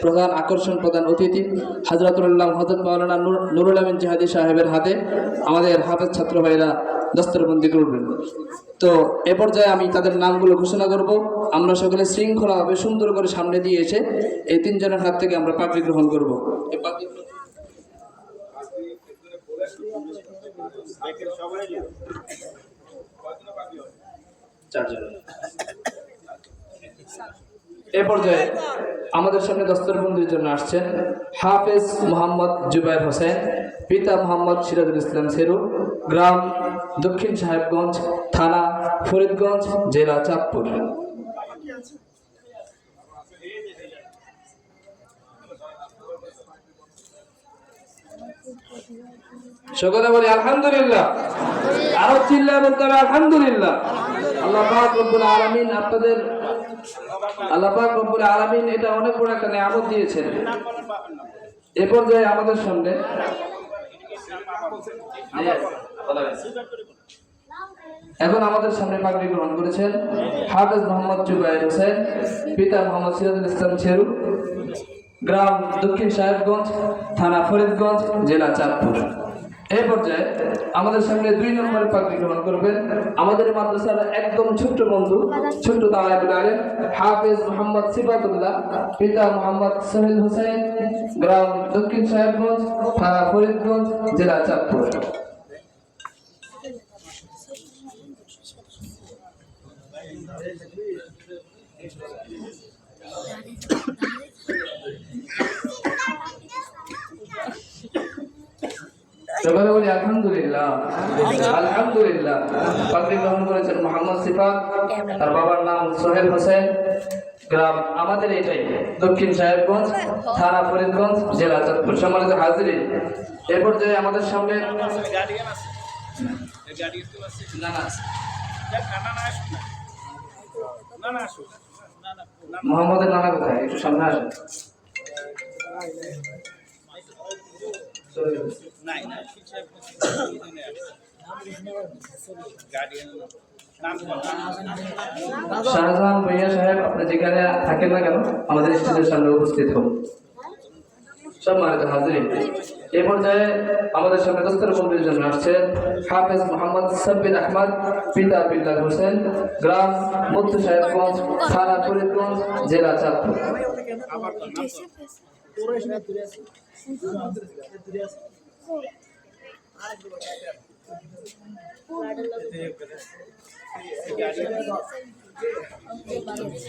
প্রধান আকর্ষণ প্রধান অতিথি হাজরাতুল্লাহ হজরত নুর- নুরুল আমিন জিহাদি সাহেবের হাতে আমাদের হাতের ছাত্র ভাইরা দস্তরবন্দি করবেন। তো এ পর্যায়ে আমি তাদের নামগুলো ঘোষণা করব। আমরা সকলে শৃঙ্খলাভাবে সুন্দর করে সামনে দিয়ে এসে এই তিনজনের হাত থেকে আমরা পাগড়ি গ্রহণ করব। এ পর্যায়ে আমাদের সামনে দস্তরবন্দির জন্য আসছেন হাফেজ মোহাম্মদ জুবাইর হোসেন, পিতা মোহাম্মদ সিরাজুল ইসলাম সেরু, গ্রাম দক্ষিণ সাহেবগঞ্জ, থানা ফরিদগঞ্জ, জেলা চাঁদপুর। সকলে বলি আলহামদুলিল্লাহ। আরও চিল্লা বলতে হবে আলহামদুলিল্লাহ। আল্লাহ আলামিন আপনাদের আল্লাহ পাক আলামিন এটা অনেক বড় একটা নিয়ামত দিয়েছেন। এ পর্যায়ে আমাদের সামনে এখন আমাদের সামনে পাগড়ি গ্রহণ করেছেন হাফেজ মোহাম্মদ জুবাইর হোসেন, পিতা মোহাম্মদ সিরাজুল ইসলাম ছেরু গ্রাম দক্ষিণ সাহেবগঞ্জ, থানা ফরিদগঞ্জ, জেলা চাঁদপুর। এই পর্যায়ে আমাদের সামনে দুই নম্বরের পাগড়ি গ্রহণ করবেন। আমাদের মাদ্রাসার একদম ছোট্ট বন্ধু, ছোট্ট তালাবুল আলেম, হাফেজ মোহাম্মদ সিফাতুল্লাহ, পিতা মোহাম্মদ সোহেল হোসেন, গ্রাম দক্ষিণ সাহেবগঞ্জ, থানা ফরিদগঞ্জ, জেলা চাঁদপুর। সবাই বলি, আলহামদুলিল্লাহ। আলহামদুলিল্লাহ। পাগড়ি গ্রহণ করেছেন মোহাম্মদ সিফাত, তার বাবার নাম সোহেল হোসেন। গ্রাম আমাদের এটাই, দক্ষিণ সাহেবগঞ্জ, থানা ফরিদগঞ্জ, জেলা চাঁদপুর। সম্মানিত হাজিরি এ পর্যায়ে আমাদের সামনে মোহাম্মদের নানা কোথায়? একটু সামনে আসেন। শাহজাহান ভৈয়া সাহেব, আপনি যেখানে থাকেন না কেন, আমাদের স্টেজের সামনে উপস্থিত হন। হাজির। এ পর্যায়ে আমাদের সামনে জন্য হাফেজ মোহাম্মদ সাব্বির আহমদ, পিতা হোসেন, গ্রাম মুক্ত সাহেবগঞ্জ থানা ফরিদগঞ্জ, জেলা চাঁদপুর।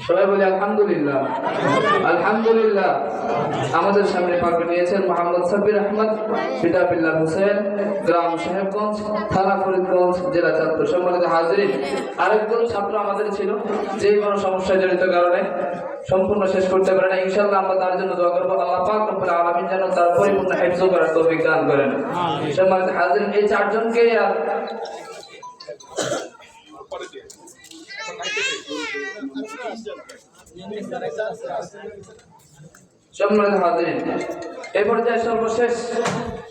সবাই বলি আলহামদুলিল্লাহ। আলহামদুলিল্লাহ। আমাদের সামনে পাগড়ি নিয়েছেন মোহাম্মদ সাব্বির আহমদ পিতা হোসেন গ্রাম সাহেবগঞ্জ থানা ফরিদগঞ্জ জেলা চাঁদপুর সম্মানিত হাজির আরেকজন ছাত্র আমাদের ছিল যে কোনো সমস্যায় জড়িত কারণে সম্পূর্ণ শেষ করতে পারে না। ইনশাআল্লাহ আমরা তার জন্য দোয়া করব আল্লাহ পাক রব্বুল আলামিন যেন তার পরিপূর্ণ হেফজ করার তৌফিক দান করেন। সম্মানিত হাজির এই চারজনকে সম্মানিত হাজির এই পর্যায়ে সর্বশেষ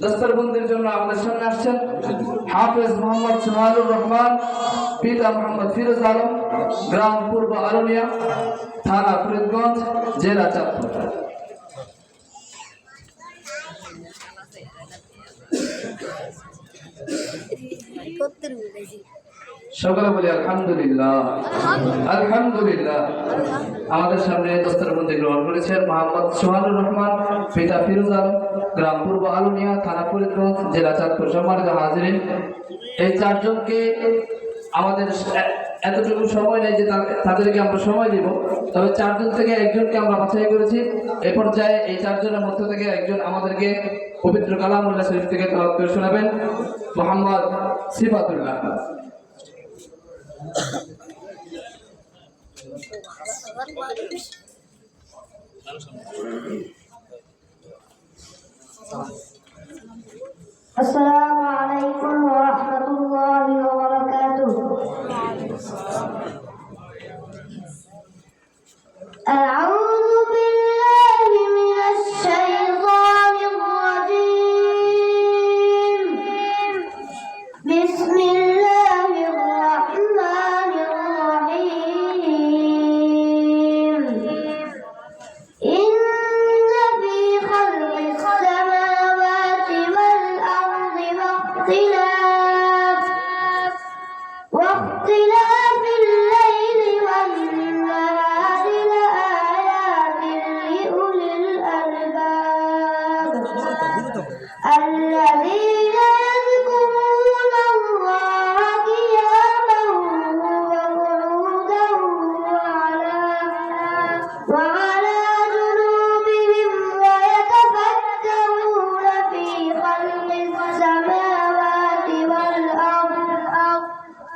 দস্তরবন্দির জন্য আমাদের সামনে আসছেন হাফেজ মোহাম্মদ সোহানুর রহমান, পিতা মোহাম্মদ ফিরোজ আলম, গ্রাম পূর্ব আরমিয়া, থানা ফরিদগঞ্জ, জেলা চাঁদপুর। করতে সকলে বলি আলহামদুলিল্লাহ। আলহামদুলিল্লাহ। আমাদের সামনে দস্তরবন্দি গ্রহণ করেছেন মোহাম্মদ সোহানুর রহমান পিতা ফিরোজ আলম গ্রাম পূর্ব আলমিয়া থানা ফরিদগঞ্জ জেলা চাঁদপুর। সম্মানিত হাজিরিন এই চারজনকে আমাদের এতটুকু সময় নেই যে তাদেরকে আমরা সময় দিব তবে চারজন থেকে একজনকে আমরা বাছাই করেছি। এ পর্যায়ে এই চারজনের মধ্য থেকে একজন আমাদেরকে পবিত্র কালামুল্লাহ শরীফ থেকে তলব করে শোনাবেন মোহাম্মদ সিফাতুল্লাহ। Salam.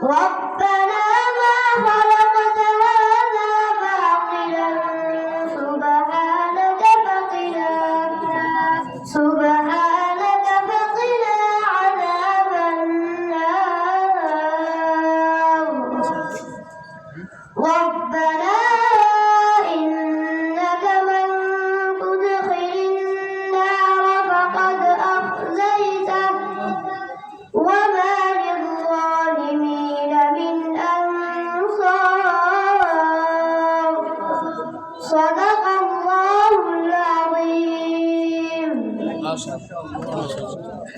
right? মাশাআল্লাহ